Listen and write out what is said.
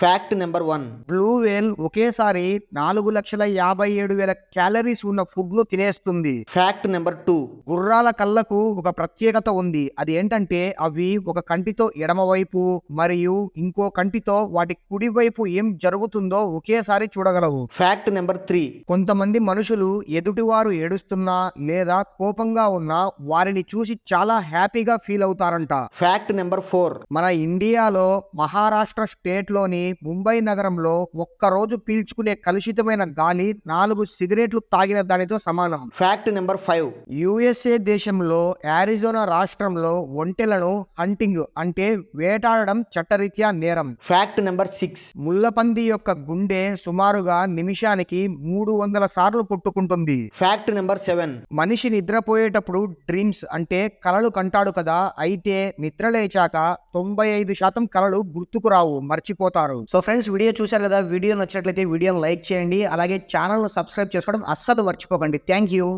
Fact number one blue whale ఒకేసారి నాలుగు లక్షల యాభై ఏడు వేల క్యాలరీస్ ఉన్న ఫుడ్ను తినేస్తుంది. ఫ్యాక్ట్ నెంబర్ టూ గుర్రాల కళ్ళకు ఒక ప్రత్యేకత ఉంది. అది ఏంటంటే అవి ఒక కంటితో ఎడమవైపు మరియు ఇంకో కంటితో వాటి కుడివైపు ఏం జరుగుతుందో ఒకేసారి చూడగలవు. ఫ్యాక్ట్ నెంబర్ త్రీ కొంతమంది మనుషులు ఎదుటివారు ఏడుస్తున్నా లేదా కోపంగా ఉన్నా వారిని చూసి చాలా హ్యాపీగా ఫీల్ అవుతారంట. ఫ్యాక్ట్ నెంబర్ ఫోర్ మన ఇండియాలో మహారాష్ట్ర స్టేట్లోని ముంబై నగరంలో ఒక్కరోజు పీల్చుకునే కలుషితమైన గాలి నాలుగు సిగరెట్లు తాగిన దానితో సమానం. ఫ్యాక్ట్ నెంబర్ ఫైవ్ యుఎస్ఏ దేశంలో యారిజోనా రాష్ట్రంలో ఒంటెలను హంటింగ్ అంటే వేటాడడం చట్టరీత్యా నేరం. ఫ్యాక్ట్ నెంబర్ సిక్స్ ముళ్ళపంది యొక్క గుండె సుమారుగా నిమిషానికి మూడు వందల సార్లు కొట్టుకుంటుంది. ఫ్యాక్ట్ నెంబర్ సెవెన్ మనిషి నిద్రపోయేటప్పుడు డ్రీమ్స్ అంటే కలలు కంటాడు కదా అయితే నిద్ర లేచాక తొంభై ఐదు శాతం కలలు గుర్తుకు రావు మర్చిపోతారు. సో ఫ్రెండ్స్ వీడియో చూశారు కదా వీడియో నచ్చినట్లయితే వీడియోని లైక్ చేయండి అలాగే ఛానల్ సబ్స్క్రైబ్ చేసుకోవడం అస్సలు మర్చిపోకండి. Thank you.